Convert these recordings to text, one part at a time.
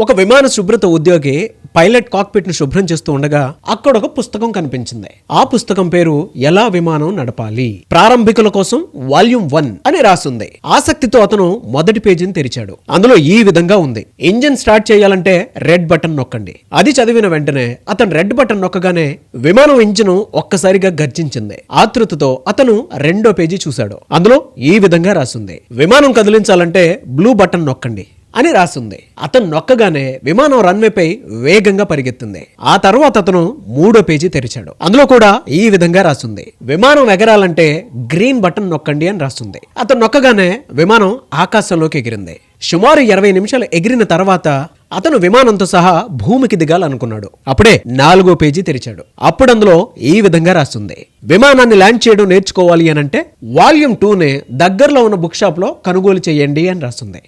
ఒక విమాన శుభ్రత ఉద్యోగి పైలట్ కాక్పిట్ను శుభ్రం చేస్తూ ఉండగా అక్కడ ఒక పుస్తకం కనిపించింది. ఆ పుస్తకం పేరు ఎలా విమానం నడపాలి? ప్రారంభికుల కోసం వాల్యూమ్ వన్ అని రాసుంది. ఆసక్తితో అతను మొదటి పేజీని తెరిచాడు. అందులో ఈ విధంగా ఉంది. ఇంజిన్ స్టార్ట్ చేయాలంటే రెడ్ బటన్ నొక్కండి. అది చదివిన వెంటనే అతను రెడ్ బటన్ నొక్కగానే విమానం ఇంజిన్ ఒక్కసారిగా గర్జించింది. ఆతృతతో అతను రెండో పేజీ చూశాడు. అందులో ఈ విధంగా రాసుంది. విమానం కదిలించాలంటే బ్లూ బటన్ నొక్కండి. అని రాసింది. అతను నొక్కగానే విమానం రన్వేపై వేగంగా పరిగెత్తింది. ఆ తర్వాత అతను మూడో పేజీ తెరిచాడు. అందులో కూడా ఈ విధంగా రాసింది. విమానం ఎగరాలంటే గ్రీన్ బటన్ నొక్కండి అని రాస్తుంది అతను నొక్కగానే విమానం ఆకాశంలోకి ఎగిరింది. సుమారు ఇరవై నిమిషాలు ఎగిరిన తర్వాత అతను విమానంతో సహా భూమికి దిగాలనుకున్నాడు. అప్పుడే నాలుగో పేజీ తెరిచాడు. అప్పుడు అందులో ఈ విధంగా రాస్తుంది విమానాన్ని ల్యాండ్ చేయడం నేర్చుకోవాలి అని అంటే వాల్యూమ్ టూనే దగ్గరలో ఉన్న బుక్ షాప్లో కొనుగోలు చేయండి అని రాస్తుంది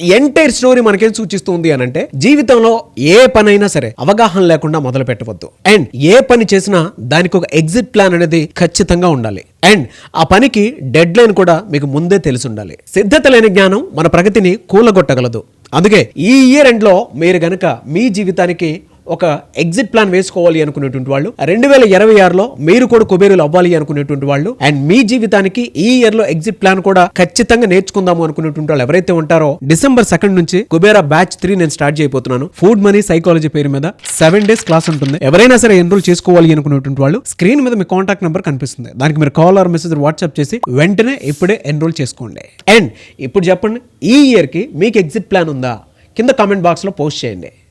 ఎంటైర్ స్టోరీ మనకేం సూచిస్తుంది అని అంటే జీవితంలో ఏ పనైనా సరే అవగాహన లేకుండా మొదలు పెట్టవద్దు. అండ్ ఏ పని చేసినా దానికి ఒక ఎగ్జిట్ ప్లాన్ అనేది ఖచ్చితంగా ఉండాలి. అండ్ ఆ పనికి డెడ్ లైన్ కూడా మీకు ముందే తెలిసి ఉండాలి సిద్ధత లేని జ్ఞానం మన ప్రగతిని కూలగొట్టగలదు. అందుకే ఈ ఇయర్ ఎండ్లో మీరు గనక మీ జీవితానికి ఒక ఎగ్జిట్ ప్లాన్ వేసుకోవాలి అనుకునేటువంటి వాళ్ళు రెండు వేల ఇరవై ఆరులో మీరు కూడా కుబేరులు అవ్వాలి అనుకునేటువంటి వాళ్ళు అండ్ మీ జీవితానికి ఈ ఇయర్లో ఎగ్జిట్ ప్లాన్ కూడా ఖచ్చితంగా నేర్చుకుందాము అనుకునేటువంటి వాళ్ళు ఎవరైతే ఉంటారో డిసెంబర్ సెకండ్ నుంచి కుబేరా బ్యాచ్ త్రీ నేను స్టార్ట్ చేయబోతున్నాను. ఫుడ్ మనీ సైకాలజీ పేరు మీద సెవెన్ డేస్ క్లాస్ ఉంటుంది. ఎవరైనా సరే ఎన్రోల్ చేసుకోవాలి అనుకునేటువంటి వాళ్ళు స్క్రీన్ మీద మీ కాంటాక్ట్ నెంబర్ కనిపిస్తుంది. దానికి మీరు కాల్ ఆర్ మెసేజ్ వాట్సాప్ చేసి వెంటనే ఇప్పుడే ఎన్రోల్ చేసుకోండి. అండ్ ఇప్పుడు చెప్పండి ఈ ఇయర్కి మీకు ఎగ్జిట్ ప్లాన్ ఉందా? కింద కామెంట్ బాక్స్లో పోస్ట్ చేయండి.